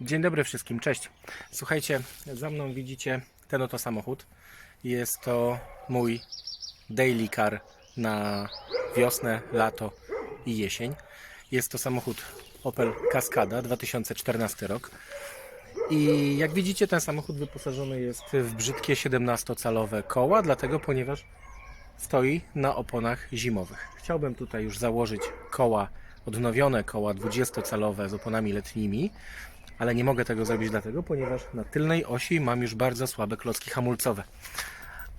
Dzień dobry wszystkim, cześć. Słuchajcie, za mną widzicie ten oto samochód. Jest to mój daily car na wiosnę, lato i jesień. Jest to samochód Opel Cascada 2014 rok. I jak widzicie, ten samochód wyposażony jest w brzydkie 17-calowe koła, dlatego ponieważ stoi na oponach zimowych. Chciałbym tutaj już założyć koła, odnowione koła 20-calowe z oponami letnimi, ale nie mogę tego zrobić dlatego, ponieważ na tylnej osi mam już bardzo słabe klocki hamulcowe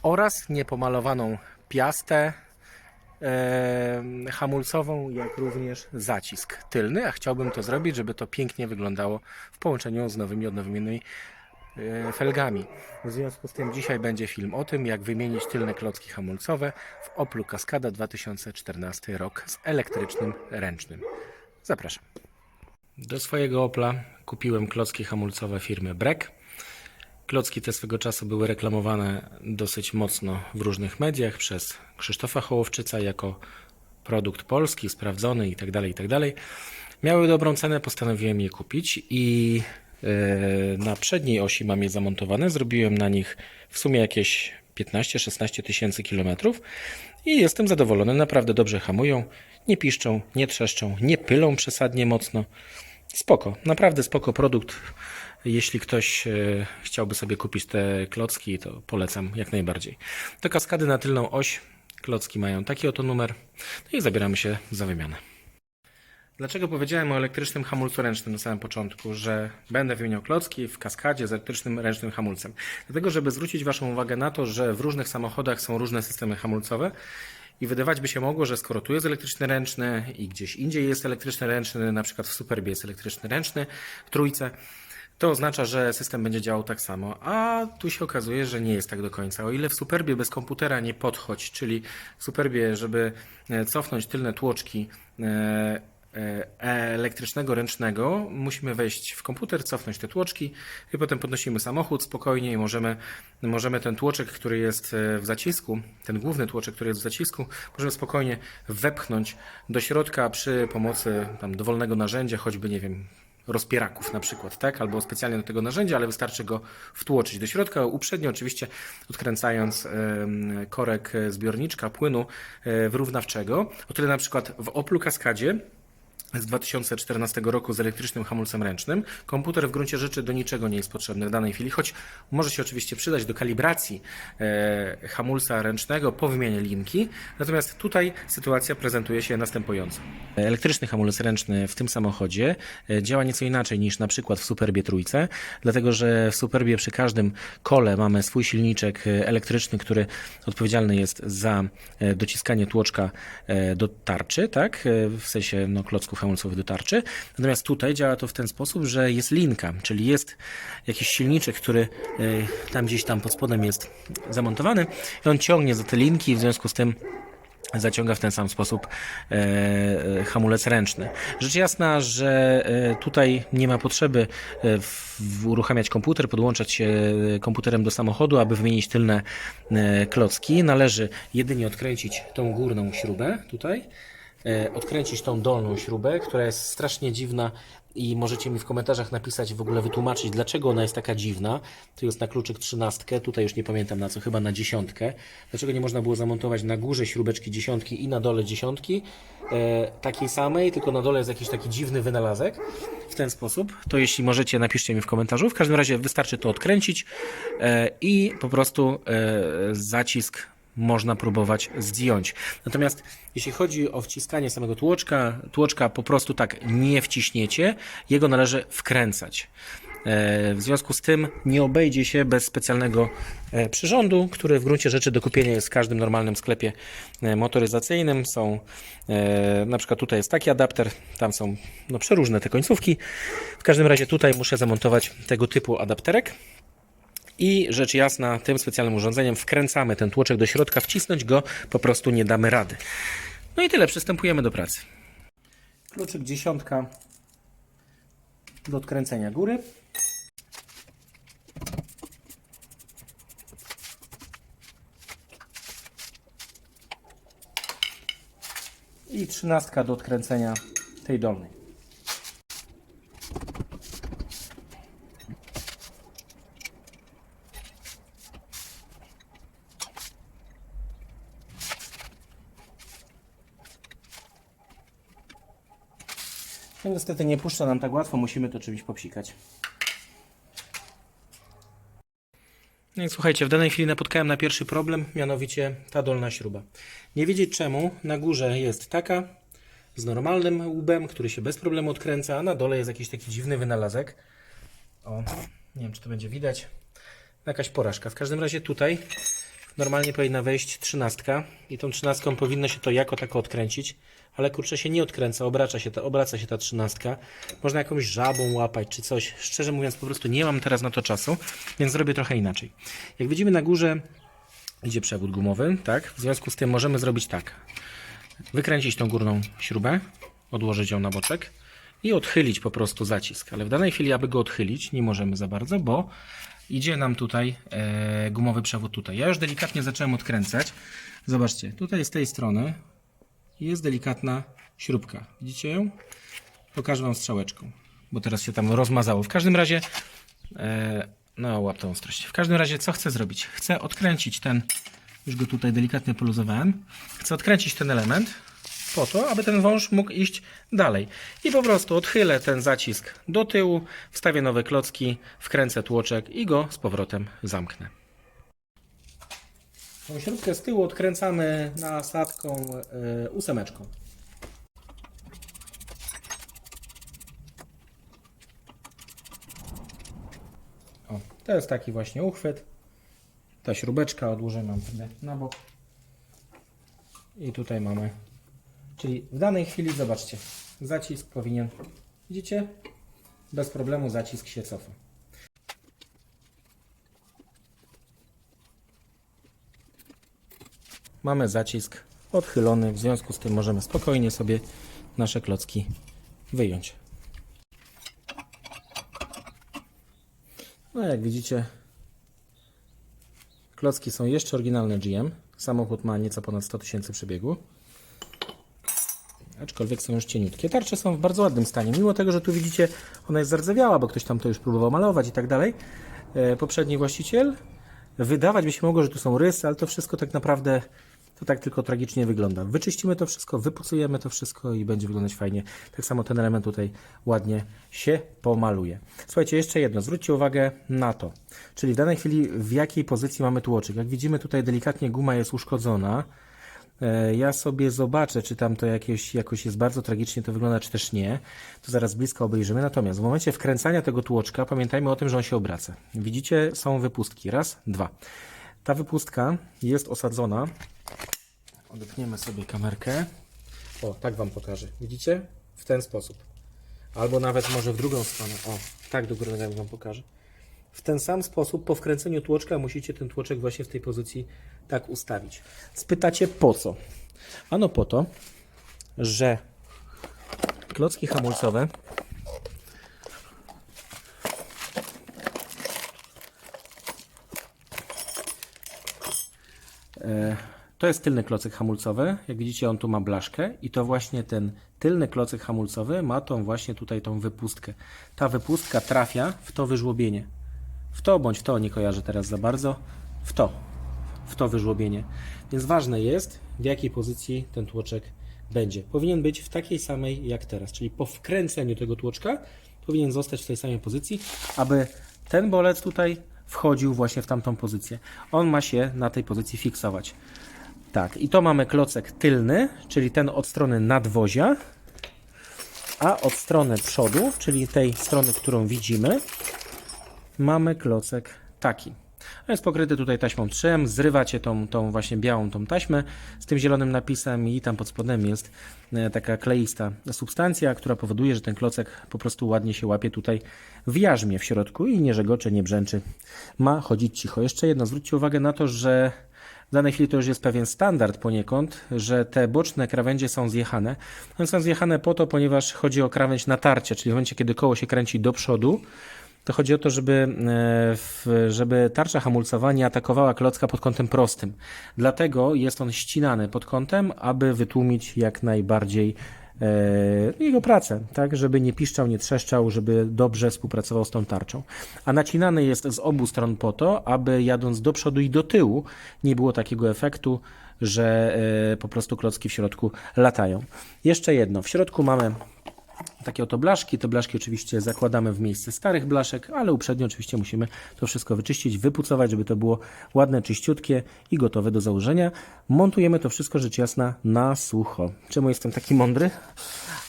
oraz niepomalowaną piastę e, hamulcową, jak również zacisk tylny, a chciałbym to zrobić, żeby to pięknie wyglądało w połączeniu z nowymi odnowionymi e, felgami. W związku z tym dzisiaj będzie film o tym, jak wymienić tylne klocki hamulcowe w Oplu Cascada 2014 rok z elektrycznym ręcznym. Zapraszam. Do swojego Opla kupiłem klocki hamulcowe firmy Breck. Klocki te swego czasu były reklamowane dosyć mocno w różnych mediach przez Krzysztofa Hołowczyca jako produkt polski, sprawdzony itd. itd. Miały dobrą cenę, postanowiłem je kupić i e, na przedniej osi mam je zamontowane. Zrobiłem na nich w sumie jakieś 15-16 tysięcy kilometrów i jestem zadowolony. Naprawdę dobrze hamują, nie piszczą, nie trzeszczą, nie pylą przesadnie mocno. Spoko, naprawdę spoko produkt. Jeśli ktoś e, chciałby sobie kupić te klocki, to polecam jak najbardziej. Do kaskady na tylną oś klocki mają taki oto numer. No i zabieramy się za wymianę. Dlaczego powiedziałem o elektrycznym hamulcu ręcznym na samym początku, że będę wymieniał klocki w kaskadzie z elektrycznym ręcznym hamulcem? Dlatego, żeby zwrócić Waszą uwagę na to, że w różnych samochodach są różne systemy hamulcowe i wydawać by się mogło, że skoro tu jest elektryczny ręczny i gdzieś indziej jest elektryczny ręczny, na przykład w Superbie jest elektryczny ręczny, w trójce, to oznacza, że system będzie działał tak samo, a tu się okazuje, że nie jest tak do końca. O ile w Superbie bez komputera nie podchodź, czyli w Superbie, żeby e, cofnąć tylne tłoczki e, elektrycznego ręcznego, musimy wejść w komputer, cofnąć te tłoczki i potem podnosimy samochód spokojnie i możemy, możemy ten tłoczek, który jest e, w zacisku, ten główny tłoczek, który jest w zacisku, możemy spokojnie wepchnąć do środka przy pomocy tam dowolnego narzędzia, choćby, nie wiem, rozpieraków na przykład, tak? Albo specjalnie do tego narzędzia, ale wystarczy go wtłoczyć do środka, uprzednio oczywiście odkręcając korek zbiorniczka płynu e, wyrównawczego. O tyle na przykład w Oplu Kaskadzie z 2014 roku z elektrycznym hamulcem ręcznym. Komputer w gruncie rzeczy do niczego nie jest potrzebny w danej chwili, choć może się oczywiście przydać do kalibracji e, hamulca ręcznego po wymianie linki. Natomiast tutaj sytuacja prezentuje się następująco. Elektryczny hamulec ręczny w tym samochodzie e, działa nieco inaczej niż na przykład w Superbie trójce, dlatego że w Superbie przy każdym kole mamy swój silniczek e, elektryczny, który odpowiedzialny jest za dociskanie tłoczka do tarczy, tak? W sensie no, klocków hamulcowych do tarczy. Natomiast tutaj działa to w ten sposób, że jest linka, czyli jest jakiś silniczek, który e, tam gdzieś tam pod spodem jest zamontowany i on ciągnie za te linki, w związku z tym zaciąga w ten sam sposób e, e, hamulec ręczny. Rzecz jasna, że e, tutaj nie ma potrzeby e, w, uruchamiać komputer, podłączać się komputerem do samochodu, aby wymienić tylne klocki. Należy jedynie odkręcić tą górną śrubę tutaj, odkręcić tą dolną śrubę, która jest strasznie dziwna i możecie mi w komentarzach napisać, w ogóle wytłumaczyć, dlaczego ona jest taka dziwna. Tu jest na kluczyk trzynastkę, tutaj już nie pamiętam na co, chyba na dziesiątkę. Dlaczego nie można było zamontować na górze śrubeczki dziesiątki i na dole dziesiątki e, takiej samej, tylko na dole jest jakiś taki dziwny wynalazek w ten sposób. To jeśli możecie, napiszcie mi w komentarzu. W każdym razie wystarczy to odkręcić e, i po prostu e, zacisk można próbować zdjąć. Natomiast jeśli chodzi o wciskanie samego tłoczka, tłoczka po prostu tak nie wciśniecie, jego należy wkręcać. E, W związku z tym nie obejdzie się bez specjalnego e, przyrządu, który w gruncie rzeczy do kupienia jest w każdym normalnym sklepie e, motoryzacyjnym. Są na przykład tutaj jest taki adapter, tam są no, przeróżne te końcówki. W każdym razie tutaj muszę zamontować tego typu adapterek. I rzecz jasna, tym specjalnym urządzeniem wkręcamy ten tłoczek do środka, wcisnąć go po prostu nie damy rady. No i tyle, przystępujemy do pracy. Kluczyk dziesiątka do odkręcenia góry. I trzynastka do odkręcenia tej dolnej. No niestety nie puszcza nam tak łatwo, musimy to czymś popsikać. No i słuchajcie, w danej chwili napotkałem na pierwszy problem, mianowicie ta dolna śruba. Nie wiedzieć czemu, na górze jest taka z normalnym łbem, który się bez problemu odkręca, a na dole jest jakiś taki dziwny wynalazek. O, nie wiem czy to będzie widać. Jakaś porażka. W każdym razie tutaj normalnie powinna wejść trzynastka i tą trzynastką powinno się to jako tako odkręcić, ale kurczę się nie odkręca, obraca się ta, obraca się ta trzynastka. Można jakąś żabą łapać czy coś. Szczerze mówiąc po prostu nie mam teraz na to czasu, więc zrobię trochę inaczej. Jak widzimy na górze idzie przewód gumowy, tak? W związku z tym możemy zrobić tak. Wykręcić tą górną śrubę, odłożyć ją na boczek i odchylić po prostu zacisk. Ale w danej chwili, aby go odchylić, nie możemy za bardzo, bo idzie nam tutaj e, gumowy przewód tutaj. Ja już delikatnie zacząłem odkręcać. Zobaczcie, tutaj z tej strony jest delikatna śrubka. Widzicie ją? Pokażę Wam strzałeczką, bo teraz się tam rozmazało. W każdym razie, e, no łap tą ostrość. W każdym razie, co chcę zrobić? Chcę odkręcić ten, już go tutaj delikatnie poluzowałem. Chcę odkręcić ten element po to, aby ten wąż mógł iść dalej. I po prostu odchylę ten zacisk do tyłu, wstawię nowe klocki, wkręcę tłoczek i go z powrotem zamknę. Tą śrubkę z tyłu odkręcamy nasadką yy, ósemeczką. O, to jest taki właśnie uchwyt. Ta śrubeczka odłożymy nam na bok. I tutaj mamy Czyli w danej chwili, zobaczcie, zacisk powinien, widzicie, bez problemu zacisk się cofa. Mamy zacisk odchylony, w związku z tym możemy spokojnie sobie nasze klocki wyjąć. No jak widzicie, klocki są jeszcze oryginalne GM. Samochód ma nieco ponad 100 tysięcy przebiegu aczkolwiek są już cieniutkie. Tarcze są w bardzo ładnym stanie, mimo tego, że tu widzicie, ona jest zardzewiała, bo ktoś tam to już próbował malować i tak dalej. E, poprzedni właściciel, wydawać by się mogło, że tu są rysy, ale to wszystko tak naprawdę to tak tylko tragicznie wygląda. Wyczyścimy to wszystko, wypucujemy to wszystko i będzie wyglądać fajnie. Tak samo ten element tutaj ładnie się pomaluje. Słuchajcie, jeszcze jedno, zwróćcie uwagę na to. Czyli w danej chwili w jakiej pozycji mamy tłoczek. Jak widzimy tutaj delikatnie guma jest uszkodzona. E, ja sobie zobaczę, czy tam to jakieś, jakoś jest bardzo tragicznie to wygląda, czy też nie. To zaraz blisko obejrzymy. Natomiast w momencie wkręcania tego tłoczka pamiętajmy o tym, że on się obraca. Widzicie, są wypustki. Raz, dwa. Ta wypustka jest osadzona. Odepniemy sobie kamerkę. O, tak Wam pokażę. Widzicie? W ten sposób. Albo nawet może w drugą stronę. O, tak do góry Wam pokażę. W ten sam sposób po wkręceniu tłoczka musicie ten tłoczek właśnie w tej pozycji tak ustawić. Spytacie po co? Ano po to, że klocki hamulcowe e, to jest tylny klocek hamulcowy. Jak widzicie, on tu ma blaszkę i to właśnie ten tylny klocek hamulcowy ma tą właśnie tutaj tą wypustkę. Ta wypustka trafia w to wyżłobienie. W to bądź w to, nie kojarzę teraz za bardzo. W to. W to wyżłobienie. Więc ważne jest, w jakiej pozycji ten tłoczek będzie. Powinien być w takiej samej jak teraz, czyli po wkręceniu tego tłoczka powinien zostać w tej samej pozycji, aby ten bolec tutaj wchodził właśnie w tamtą pozycję. On ma się na tej pozycji fiksować. Tak, i to mamy klocek tylny, czyli ten od strony nadwozia, a od strony przodu, czyli tej strony, którą widzimy, mamy klocek taki. Jest pokryty tutaj taśmą 3, zrywacie tą, tą właśnie białą tą taśmę z tym zielonym napisem i tam pod spodem jest e, taka kleista substancja, która powoduje, że ten klocek po prostu ładnie się łapie tutaj w jarzmie w środku i nie żegocze, nie brzęczy. Ma chodzić cicho. Jeszcze jedno, zwróćcie uwagę na to, że w danej chwili to już jest pewien standard poniekąd, że te boczne krawędzie są zjechane. One są zjechane po to, ponieważ chodzi o krawędź natarcia, czyli w momencie, kiedy koło się kręci do przodu, to chodzi o to, żeby, e, żeby tarcza hamulcowa nie atakowała klocka pod kątem prostym. Dlatego jest on ścinany pod kątem, aby wytłumić jak najbardziej e, jego pracę, tak, żeby nie piszczał, nie trzeszczał, żeby dobrze współpracował z tą tarczą. A nacinany jest z obu stron po to, aby jadąc do przodu i do tyłu nie było takiego efektu, że e, po prostu klocki w środku latają. Jeszcze jedno, w środku mamy takie oto blaszki. Te blaszki oczywiście zakładamy w miejsce starych blaszek, ale uprzednio oczywiście musimy to wszystko wyczyścić, wypucować, żeby to było ładne, czyściutkie i gotowe do założenia. Montujemy to wszystko rzecz jasna na sucho. Czemu jestem taki mądry?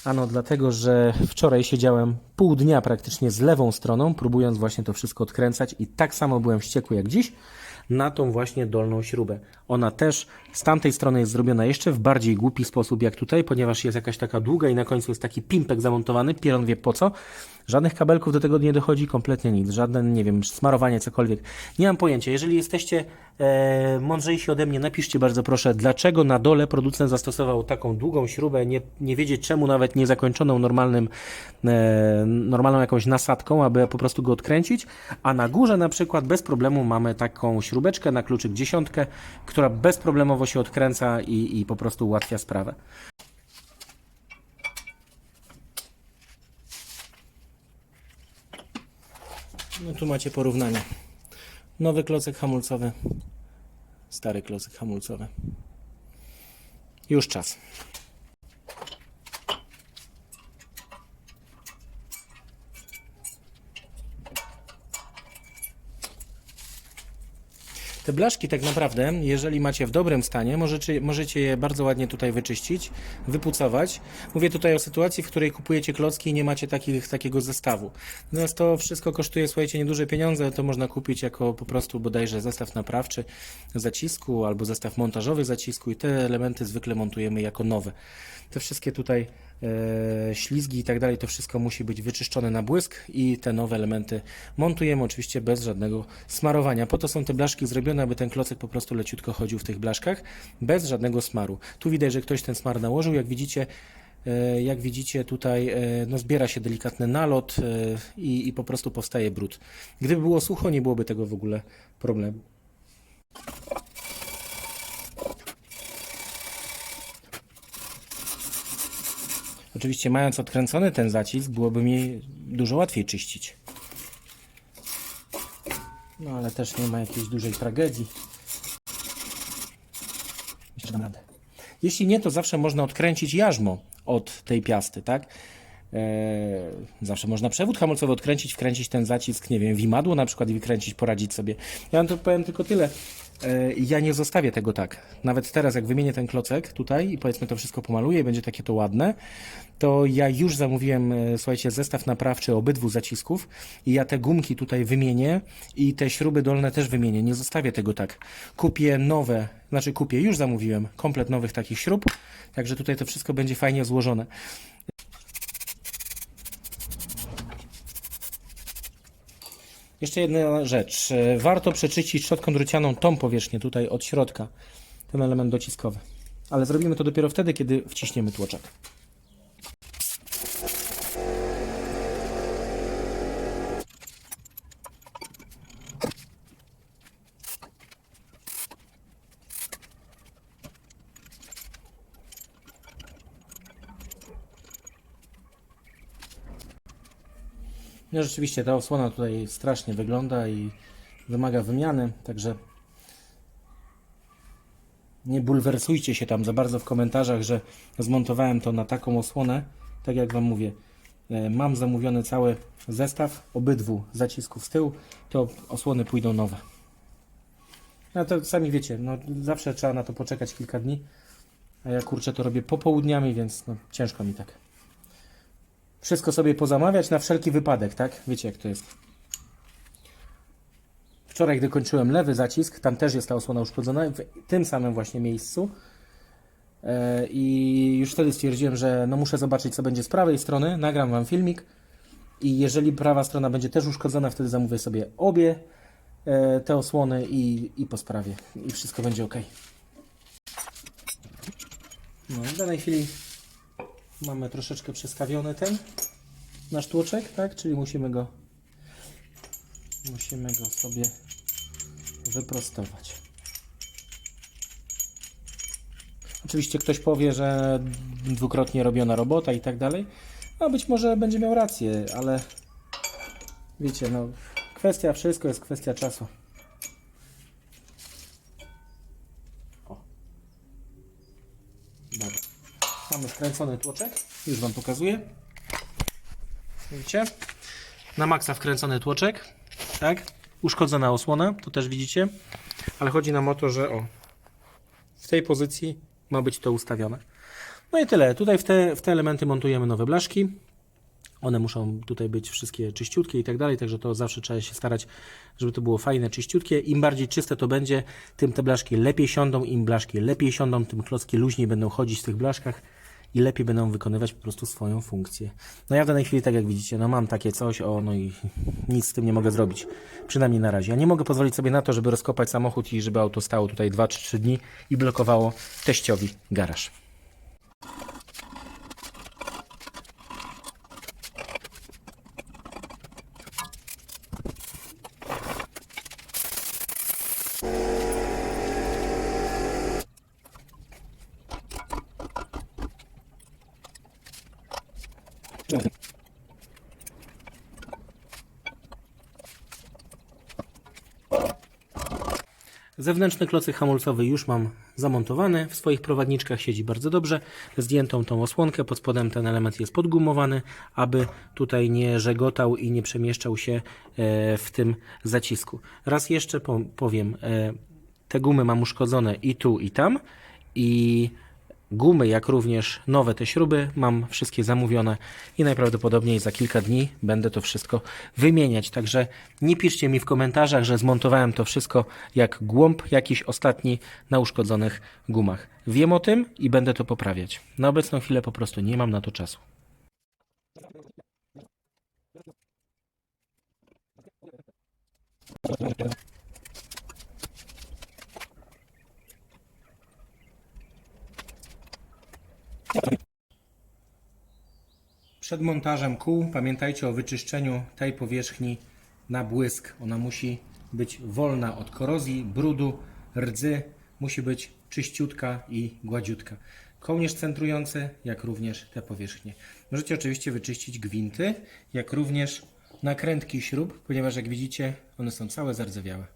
Ano dlatego, że wczoraj siedziałem pół dnia praktycznie z lewą stroną, próbując właśnie to wszystko odkręcać i tak samo byłem wściekły jak dziś na tą właśnie dolną śrubę. Ona też z tamtej strony jest zrobiona jeszcze w bardziej głupi sposób jak tutaj, ponieważ jest jakaś taka długa i na końcu jest taki pimpek zamontowany, pieron wie po co. Żadnych kabelków do tego nie dochodzi, kompletnie nic, żadne, nie wiem, smarowanie, cokolwiek. Nie mam pojęcia. Jeżeli jesteście e, mądrzejsi ode mnie, napiszcie bardzo proszę, dlaczego na dole producent zastosował taką długą śrubę, nie, nie wiedzieć czemu nawet nie zakończoną normalnym, e, normalną jakąś nasadką, aby po prostu go odkręcić, a na górze na przykład bez problemu mamy taką śrubeczkę na kluczyk dziesiątkę, która bezproblemowo się odkręca i, i po prostu ułatwia sprawę. No tu macie porównanie. Nowy klocek hamulcowy, stary klocek hamulcowy. Już czas. Te blaszki tak naprawdę, jeżeli macie w dobrym stanie, możecie, możecie je bardzo ładnie tutaj wyczyścić, wypucować. Mówię tutaj o sytuacji, w której kupujecie klocki i nie macie takich, takiego zestawu. Natomiast to wszystko kosztuje, słuchajcie, nieduże pieniądze, to można kupić jako po prostu bodajże zestaw naprawczy zacisku albo zestaw montażowy zacisku i te elementy zwykle montujemy jako nowe. Te wszystkie tutaj ślizgi i tak dalej, to wszystko musi być wyczyszczone na błysk i te nowe elementy montujemy oczywiście bez żadnego smarowania. Po to są te blaszki zrobione, aby ten klocek po prostu leciutko chodził w tych blaszkach bez żadnego smaru. Tu widać, że ktoś ten smar nałożył, jak widzicie e, jak widzicie tutaj e, no, zbiera się delikatny nalot e, i, i po prostu powstaje brud. Gdyby było sucho, nie byłoby tego w ogóle problemu. Oczywiście mając odkręcony ten zacisk, byłoby mi dużo łatwiej czyścić. No ale też nie ma jakiejś dużej tragedii. Jeszcze dam radę. Jeśli nie, to zawsze można odkręcić jarzmo od tej piasty, tak? Eee, zawsze można przewód hamulcowy odkręcić, wkręcić ten zacisk, nie wiem, w imadło na przykład i wykręcić, poradzić sobie. Ja wam tu powiem tylko tyle. Eee, ja nie zostawię tego tak. Nawet teraz, jak wymienię ten klocek tutaj i powiedzmy to wszystko pomaluję, będzie takie to ładne, to ja już zamówiłem, e, słuchajcie, zestaw naprawczy obydwu zacisków i ja te gumki tutaj wymienię i te śruby dolne też wymienię. Nie zostawię tego tak. Kupię nowe, znaczy kupię, już zamówiłem komplet nowych takich śrub, także tutaj to wszystko będzie fajnie złożone. Jeszcze jedna rzecz. E, Warto przeczyścić szczotką drucianą tą powierzchnię tutaj od środka, ten element dociskowy. Ale zrobimy to dopiero wtedy, kiedy wciśniemy tłoczek. No rzeczywiście ta osłona tutaj strasznie wygląda i wymaga wymiany, także nie bulwersujcie się tam za bardzo w komentarzach, że zmontowałem to na taką osłonę. Tak jak Wam mówię, e, mam zamówiony cały zestaw obydwu zacisków z tyłu, to osłony pójdą nowe. No to sami wiecie, no zawsze trzeba na to poczekać kilka dni, a ja kurczę to robię popołudniami, więc no, ciężko mi tak. Wszystko sobie pozamawiać na wszelki wypadek, tak? Wiecie jak to jest. Wczoraj, gdy kończyłem lewy zacisk, tam też jest ta osłona uszkodzona, w tym samym właśnie miejscu. E, I już wtedy stwierdziłem, że no muszę zobaczyć, co będzie z prawej strony. Nagram Wam filmik. I jeżeli prawa strona będzie też uszkodzona, wtedy zamówię sobie obie e, te osłony i, i po sprawie. I wszystko będzie ok. No, w danej chwili mamy troszeczkę przestawiony ten nasz tłoczek, tak? Czyli musimy go musimy go sobie wyprostować. Oczywiście ktoś powie, że dwukrotnie robiona robota i tak dalej. No być może będzie miał rację, ale wiecie, no kwestia wszystko jest kwestia czasu. Mamy skręcony tłoczek, już Wam pokazuję. Widzicie? Na maksa wkręcony tłoczek, tak? Uszkodzona osłona, to też widzicie. Ale chodzi nam o to, że o, w tej pozycji ma być to ustawione. No i tyle. Tutaj w te, w te elementy montujemy nowe blaszki. One muszą tutaj być wszystkie czyściutkie i tak dalej, także to zawsze trzeba się starać, żeby to było fajne, czyściutkie. Im bardziej czyste to będzie, tym te blaszki lepiej siądą. Im blaszki lepiej siądą, tym klocki luźniej będą chodzić w tych blaszkach i lepiej będą wykonywać po prostu swoją funkcję. No ja w danej chwili, tak jak widzicie, no mam takie coś, o, no i nic z tym nie mogę zrobić. Przynajmniej na razie. Ja nie mogę pozwolić sobie na to, żeby rozkopać samochód i żeby auto stało tutaj 2 czy 3 dni i blokowało teściowi garaż. Zewnętrzny klocyk hamulcowy już mam zamontowany. W swoich prowadniczkach siedzi bardzo dobrze. Zdjętą tą osłonkę, pod spodem ten element jest podgumowany, aby tutaj nie żegotał i nie przemieszczał się e, w tym zacisku. Raz jeszcze po- powiem, e, te gumy mam uszkodzone i tu i tam i gumy, jak również nowe te śruby mam wszystkie zamówione i najprawdopodobniej za kilka dni będę to wszystko wymieniać. Także nie piszcie mi w komentarzach, że zmontowałem to wszystko jak głąb jakiś ostatni na uszkodzonych gumach. Wiem o tym i będę to poprawiać. Na obecną chwilę po prostu nie mam na to czasu. Przed montażem kół pamiętajcie o wyczyszczeniu tej powierzchni na błysk. Ona musi być wolna od korozji, brudu, rdzy. Musi być czyściutka i gładziutka. Kołnierz centrujący, jak również te powierzchnie. Możecie oczywiście wyczyścić gwinty, jak również nakrętki śrub, ponieważ jak widzicie, one są całe zardzewiałe.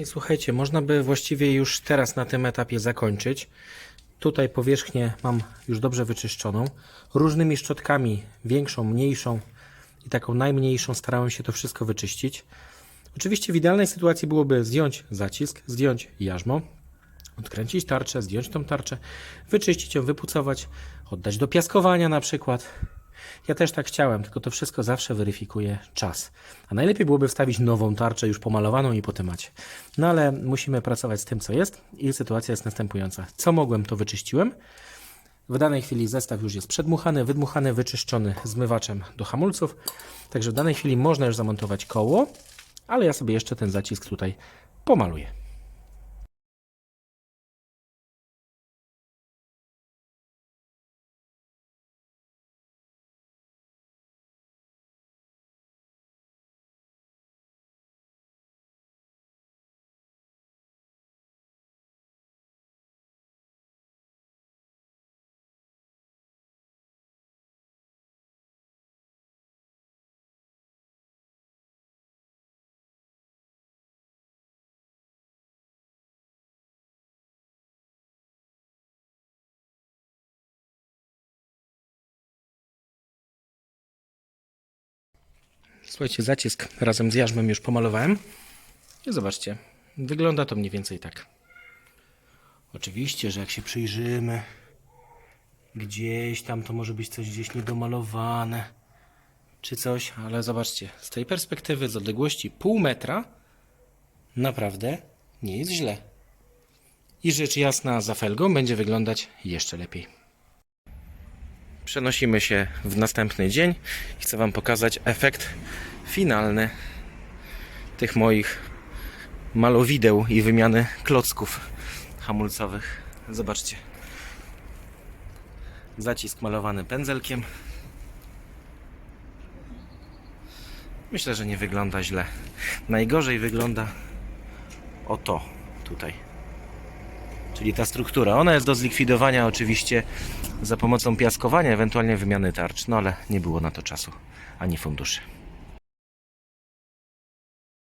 I słuchajcie, można by właściwie już teraz na tym etapie zakończyć. Tutaj powierzchnię mam już dobrze wyczyszczoną. Różnymi szczotkami, większą, mniejszą i taką najmniejszą starałem się to wszystko wyczyścić. Oczywiście w idealnej sytuacji byłoby zdjąć zacisk, zdjąć jarzmo, odkręcić tarczę, zdjąć tą tarczę, wyczyścić ją, wypucować, oddać do piaskowania na przykład. Ja też tak chciałem, tylko to wszystko zawsze weryfikuje czas. A najlepiej byłoby wstawić nową tarczę już pomalowaną i po temacie. No ale musimy pracować z tym, co jest i sytuacja jest następująca. Co mogłem, to wyczyściłem. W danej chwili zestaw już jest przedmuchany, wydmuchany, wyczyszczony zmywaczem do hamulców. Także w danej chwili można już zamontować koło, ale ja sobie jeszcze ten zacisk tutaj pomaluję. Słuchajcie, zacisk razem z jarzmem już pomalowałem. I zobaczcie, wygląda to mniej więcej tak. Oczywiście, że jak się przyjrzymy, Gdzieś tam to może być coś gdzieś niedomalowane. Czy coś, ale zobaczcie, z tej perspektywy, z odległości pół metra, naprawdę nie jest źle. I rzecz jasna, za felgą będzie wyglądać jeszcze lepiej. Przenosimy się w następny dzień i chcę Wam pokazać efekt finalny tych moich malowideł i wymiany klocków hamulcowych. Zobaczcie. Zacisk malowany pędzelkiem. Myślę, że nie wygląda źle. Najgorzej wygląda o to tutaj. Czyli ta struktura. Ona jest do zlikwidowania oczywiście za pomocą piaskowania, ewentualnie wymiany tarcz, no ale nie było na to czasu ani funduszy.